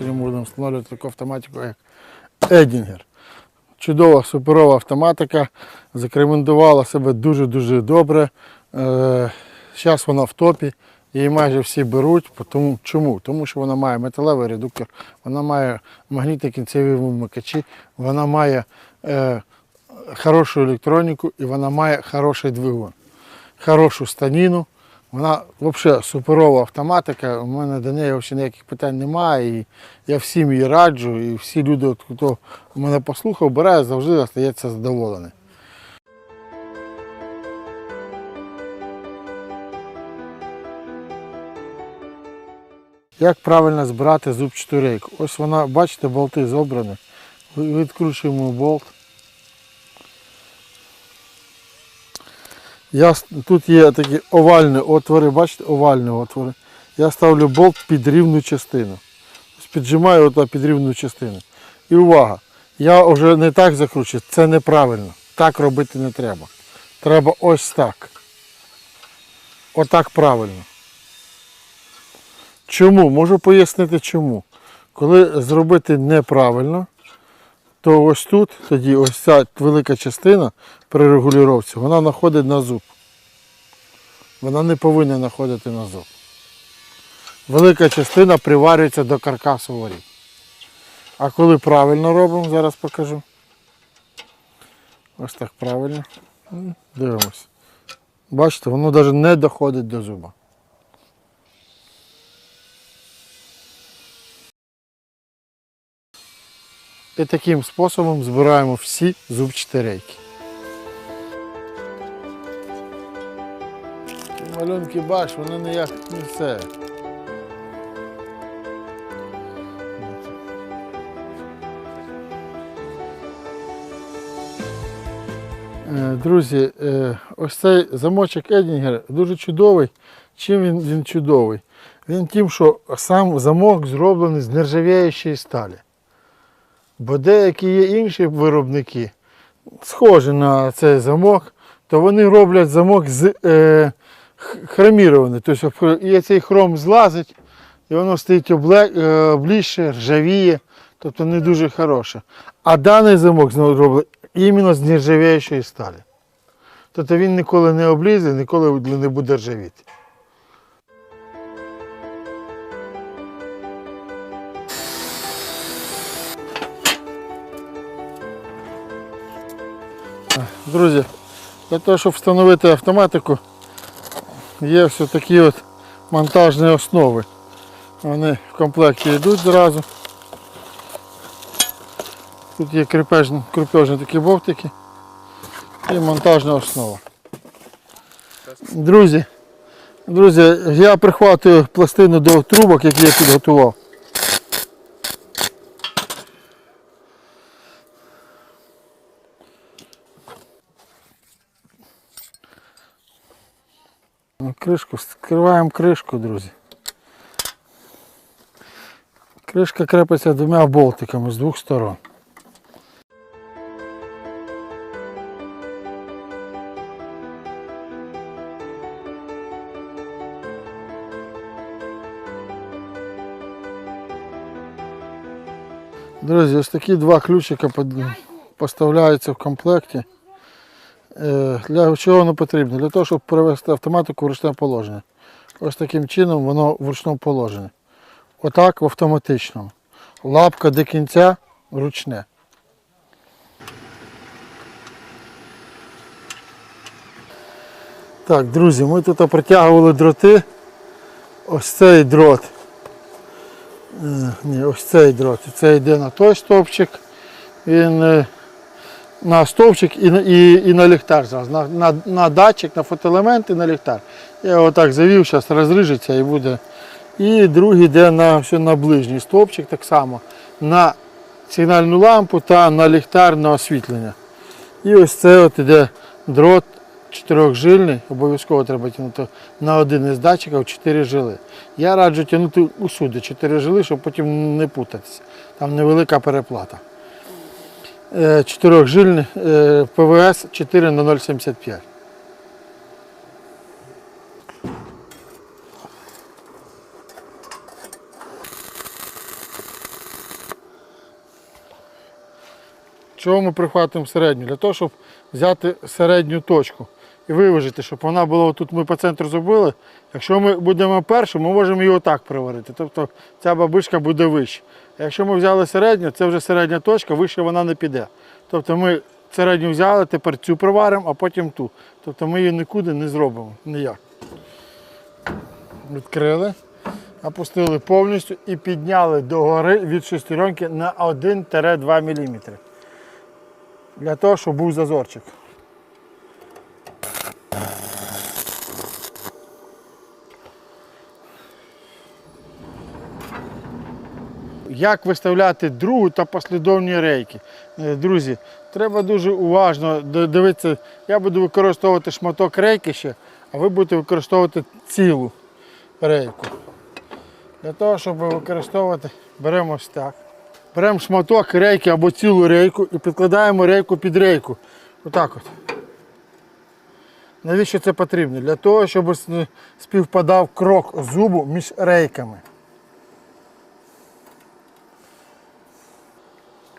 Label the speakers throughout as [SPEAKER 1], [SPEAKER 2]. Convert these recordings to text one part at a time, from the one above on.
[SPEAKER 1] сьогодні будемо встановлювати таку автоматику, як Едінгер. Чудова, суперова автоматика, зарекомендувала себе дуже-дуже добре. Зараз вона в топі, її майже всі беруть. Тому, чому? Тому що вона має металевий редуктор, вона має магнітні кінцеві вимикачі, вона має е, хорошу електроніку і вона має хороший двигун, хорошу станіну. Вона взагалі суперова автоматика. У мене до неї взагалі ніяких питань немає. І я всім її раджу, і всі люди, хто мене послухав, бере, завжди залишається задоволений. Як правильно збирати зубчату рейку? Ось вона, бачите, болти зобрані. Відкручуємо болт. Я, тут є такі овальні отвори, бачите, овальні отвори. Я ставлю болт під рівну частину. Піджимаю під рівну частину. І увага! Я вже не так закручую, це неправильно. Так робити не треба. Треба ось так. Отак правильно. Чому? Можу пояснити чому. Коли зробити неправильно, то ось тут, тоді ось ця велика частина при регулювання, вона знаходить на зуб. Вона не повинна знаходити на зуб. Велика частина приварюється до каркасу воріт. А коли правильно робимо, зараз покажу. Ось так правильно. М, Дивимось. Бачите, воно навіть не доходить до зуба. І таким способом збираємо всі зубчаті рейки. Малюнки бачиш, вони ніяк не це. Е, Друзі, е, ось цей замочок Едінгер дуже чудовий. Чим він, він чудовий? Він тим, що сам замок зроблений з нержавіючої сталі. Бо деякі є інші виробники, схожі на цей замок, то вони роблять замок з е, хромірований. Тобто і цей хром злазить, і воно стоїть обле, е, обліще, ржавіє, тобто не дуже хороше. А даний замок роблять іменно з нержавіючої сталі. Тобто він ніколи не облізе, ніколи не буде ржавіти. Друзі, для того, щоб встановити автоматику, є все такі от монтажні основи. Вони в комплекті йдуть зразу. Тут є крепежні, крепежні такі бовтики і монтажна основа. Друзі, друзі, я прихватую пластину до трубок, які я підготував. Кришку, скриваємо кришку, друзі. Кришка крепиться двома болтиками з двох сторон. Друзі, ось такі два ключика поставляються в комплекті. Е, Для чого воно потрібно? Для того, щоб перевести автоматику в ручне положення. Ось таким чином воно в ручному положенні. Отак в автоматичному. Лапка до кінця ручне. Так, друзі, ми тут протягували дроти. Ось цей дрот. Е, Ні, ось цей дрот. Це йде на той стовпчик. Він е, на стовпчик і, і, і на ліхтар зразу. На, на, на датчик, на фотоелемент і на ліхтар. Я його так завів, зараз розріжеться і буде. І другий йде на, все на ближній стовпчик так само. На сигнальну лампу та на ліхтар на освітлення. І ось це от іде дрот чотирьохжильний, обов'язково треба тягнути на один із датчиків 4 жили. Я раджу тягнути усюди 4 жили, щоб потім не путатися. Там невелика переплата. Е, чотирьохжильний е, ПВС 4 на 0,75. Чого ми прихватимо середню? Для того, щоб взяти середню точку і виважити, щоб вона була тут. Ми по центру зробили. Якщо ми будемо першу, ми можемо її отак приварити. Тобто ця бабишка буде вище. А якщо ми взяли середню, це вже середня точка, вище вона не піде. Тобто ми середню взяли, тепер цю приваримо, а потім ту. Тобто ми її нікуди не зробимо. Ніяк. Відкрили, опустили повністю і підняли догори від шестеренки на 1-2 мм. Для того, щоб був зазорчик. Як виставляти другу та послідовні рейки? Е, Друзі, треба дуже уважно дивитися. Я буду використовувати шматок рейки ще, а ви будете використовувати цілу рейку. Для того, щоб використовувати, беремо ось так. Беремо шматок рейки або цілу рейку і підкладаємо рейку під рейку. Отак от. Навіщо це потрібно? Для того, щоб співпадав крок зубу між рейками.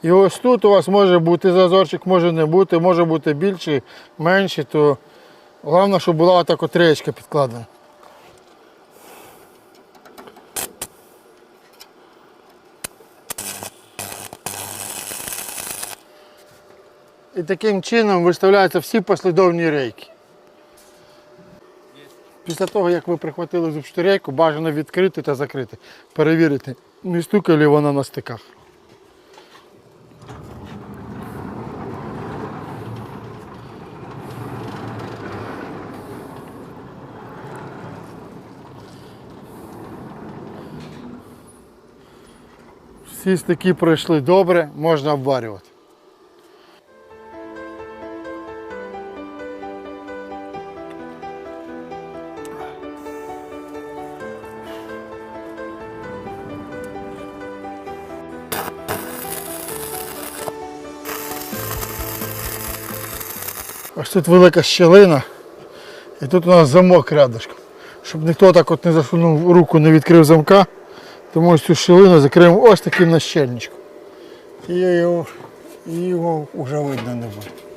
[SPEAKER 1] І ось тут у вас може бути зазорчик, може не бути, може бути більший, менший, то головне, щоб була отак от реєчка підкладена. І таким чином виставляються всі послідовні рейки. Після того, як ви прихватили зубчату рейку, бажано відкрити та закрити. Перевірити, не стукає ли вона на стиках. Всі стики пройшли добре, можна обварювати. Ось тут велика щелина, і тут у нас замок рядышком. Щоб ніхто так от не засунув руку, не відкрив замка, тому ось цю щілину закриємо ось таким нащельничком. І його, і його вже видно не буде.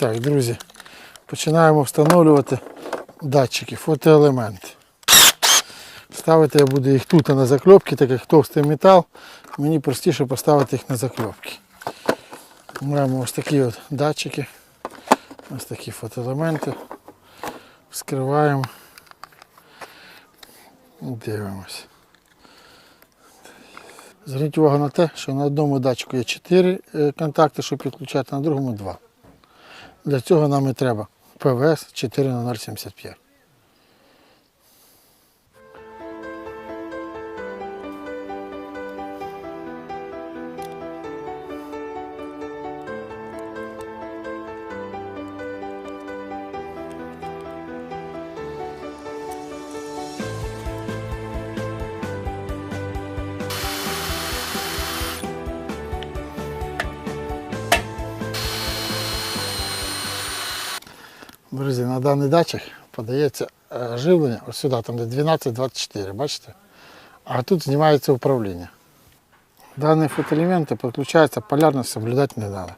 [SPEAKER 1] Так, друзі, починаємо встановлювати датчики, фотоелементи. Ставити я буду їх тут на закльопки, так як товстий метал, мені простіше поставити їх на закльопки. Маємо ось такі от датчики, ось такі фотоелементи. Вскриваємо. Дивимось. Зверніть увагу на те, що на одному датчику є 4 контакти, щоб підключати, на другому 2. Для цього нам і треба ПВС 40075. Друзі, на даний датчик подається е, живлення ось сюди, там де 12-24, бачите? А тут знімається управління. Дані фотоелементи підключаються, полярність соблюдати не треба.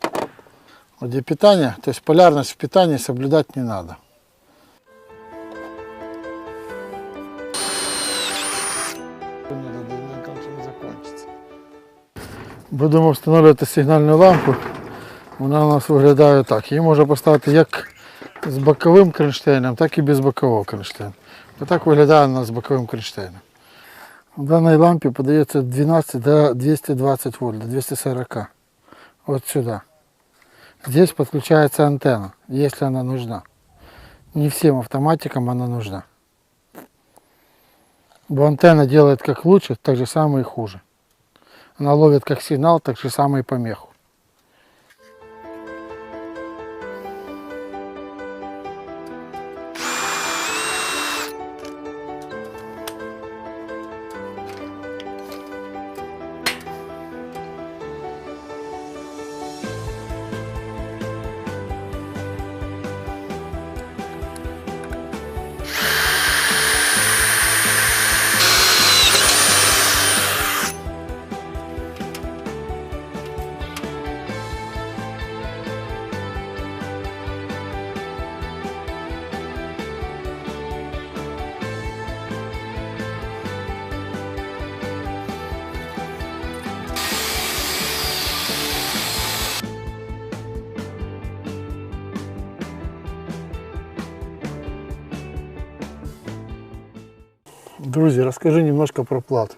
[SPEAKER 1] От для питання, то есть полярність в питанні соблюдати не треба. Будемо встановлювати сигнальну лампу. Вона у нас виглядає так. Її можна поставити як з боковим кронштейном, так і без бокового кронштейну. Отак виглядає вона з боковим кронштейном. В даній лампі подається 12 до 220 вольт, до 240. Вот сюда. Здесь подключается антенна, если она нужна. Не всем автоматикам она нужна. Бо антенна делает как лучше, так же самое и хуже. Она ловит как сигнал, так же самое и помеху. Друзі, розкажу немножко про плату.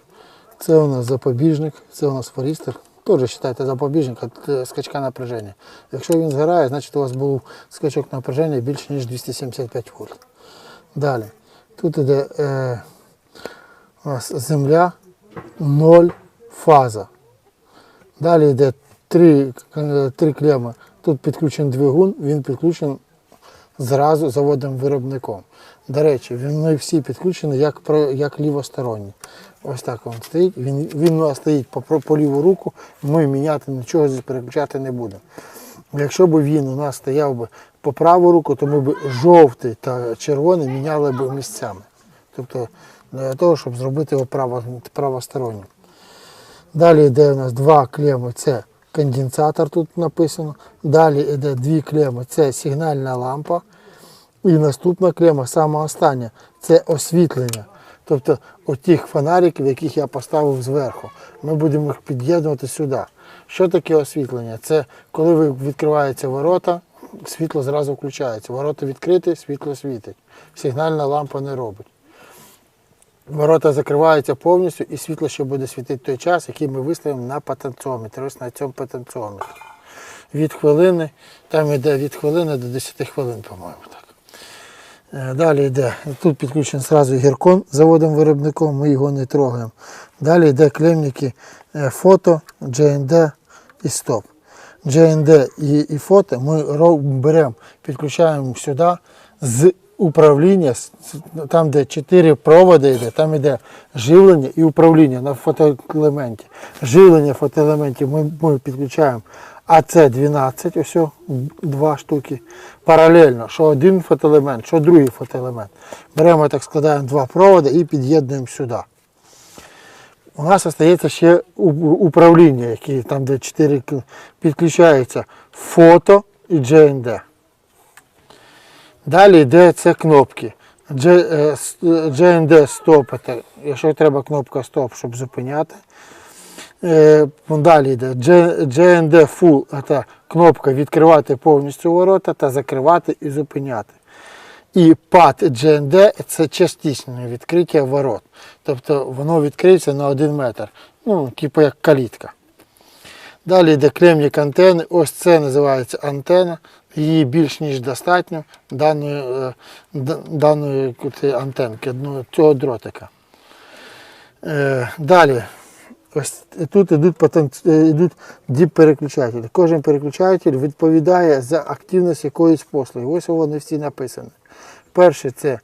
[SPEAKER 1] Це у нас запобіжник, це у нас форістер. Теж вважайте запобіжник від е, скачка напряження. Якщо він згорає, значить у вас був скачок напряження більше ніж 275 вольт. Далі. Тут іде е, у нас земля 0 фаза. Далі йде три, е, три клеми. Тут підключений двигун, він підключений зразу заводом виробником. До речі, вони всі підключені як, як лівосторонні. Ось так він стоїть. Він, він у нас стоїть по, по, ліву руку, ми міняти нічого переключати не будемо. Якщо б він у нас стояв би по праву руку, то ми б жовтий та червоний міняли б місцями. Тобто для того, щоб зробити його право, правостороннім. Далі йде у нас два клеми, це конденсатор тут написано. Далі йде дві клеми, це сигнальна лампа. І наступна клема, сама остання, це освітлення. Тобто отих фонариків, яких я поставив зверху, ми будемо їх під'єднувати сюди. Що таке освітлення? Це коли відкриваються ворота, світло зразу включається. Ворота відкриті, світло світить. Сигнальна лампа не робить. Ворота закриваються повністю і світло ще буде світити той час, який ми виставимо на потенціометрі. Ось на цьому потенціометрі. Від хвилини, там йде від хвилини до 10 хвилин, по-моєму. так. Е, Далі йде, тут підключений зразу гіркон заводом-виробником, ми його не трогаємо. Далі йде клемники е, фото, GND і стоп. GND і, і фото ми беремо, підключаємо сюди з управління, там де 4 проводи йде, там йде живлення і управління на фотоелементі. Живлення фотоелементів ми, ми підключаємо АЦ-12, ось два штуки. Паралельно, що один фотоелемент, що другий фотоелемент. Беремо так, складаємо два проводи і під'єднуємо сюди. У нас залишається ще управління, які там, де 4 підключається фото і GND. Далі йде це кнопки. Е, е, GND стопити, якщо треба кнопка стоп, щоб зупиняти. Е, Далі йде GND Full, це кнопка відкривати повністю ворота та закривати і зупиняти. І PAD GND це частичне відкриття ворот. Тобто воно відкриється на 1 метр. Ну, типу як калітка. Далі йде кремнік антени. Ось це називається антена. Її більш ніж достатньо даної, е, даної антенки, ну, цього дротика. Е, Далі. Ось тут йдуть, потенці- е, йдуть діп-переключателі. Кожен переключатель відповідає за активність якоїсь послуги. Ось вони всі написані. Перший це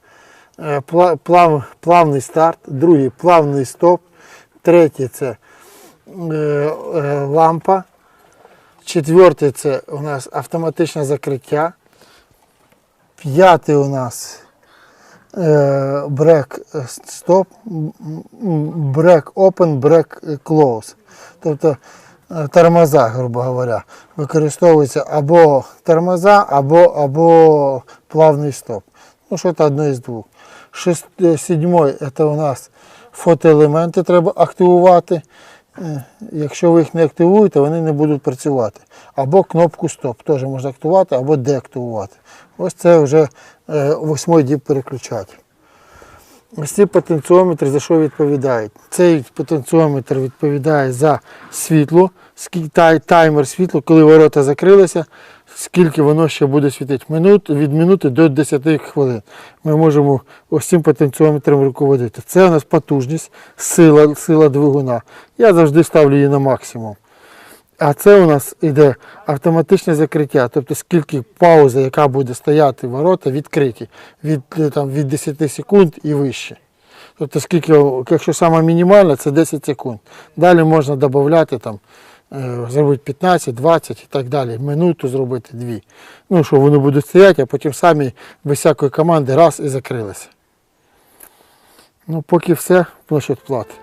[SPEAKER 1] плав, плавний старт, другий плавний стоп, третій це лампа, четвертий це у нас автоматичне закриття, п'ятий у нас е, брек стоп, брек open, брек close. Тобто е, тормоза, грубо говоря, використовується або тормоза, або, або плавний стоп. Ну, що це одне із двох. Шест, е, сідьмой це у нас фотоелементи треба активувати. Е, Якщо ви їх не активуєте, вони не будуть працювати. Або кнопку стоп теж можна активувати, або деактивувати. Ось це вже восьмой восьмий діб переключатель. Ось ці потенціометри за що відповідають? Цей потенціометр відповідає за світло, таймер світла, коли ворота закрилися, скільки воно ще буде світити. Минут, від минути до 10 хвилин. Ми можемо ось цим потенціометром руководити. Це у нас потужність, сила, сила двигуна. Я завжди ставлю її на максимум. А це у нас іде автоматичне закриття, тобто скільки пауза, яка буде стояти ворота, відкриті від, е, там, від 10 секунд і вище. Тобто, скільки, якщо саме мінімальна, це 10 секунд. Далі можна додати там, зробити 15, 20 і так далі. Минуту зробити дві. Ну, що вони будуть стояти, а потім самі без всякої команди раз і закрилися. Ну, поки все, площадь плати.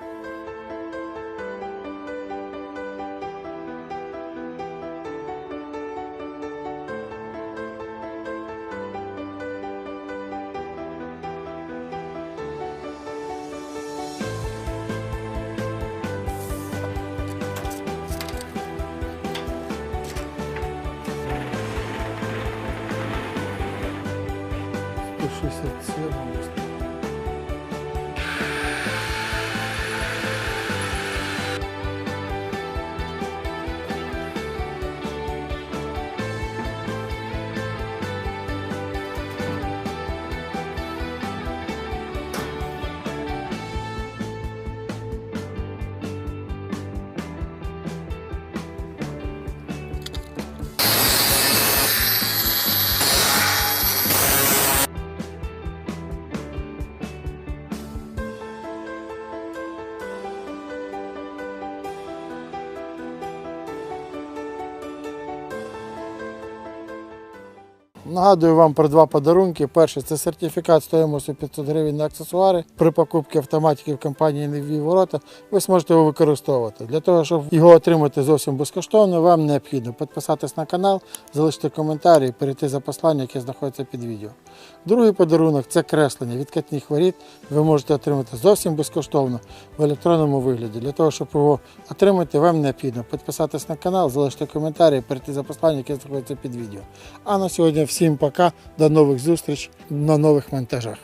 [SPEAKER 1] Нагадую вам про два подарунки. Перший це сертифікат стоїмостю 500 гривень на аксесуари. При покупці автоматики в компанії Нові ворота ви зможете його використовувати. Для того, щоб його отримати зовсім безкоштовно, вам необхідно підписатись на канал, залишити коментарі і перейти за послання, яке знаходиться під відео. Другий подарунок це креслення відкатних воріт. Ви можете отримати зовсім безкоштовно в електронному вигляді. Для того, щоб його отримати, вам необхідно підписатись на канал, залишити коментарі і перейти за послання, яке знаходиться під відео. А на сьогодні всім пока, до нових зустріч на нових монтажах.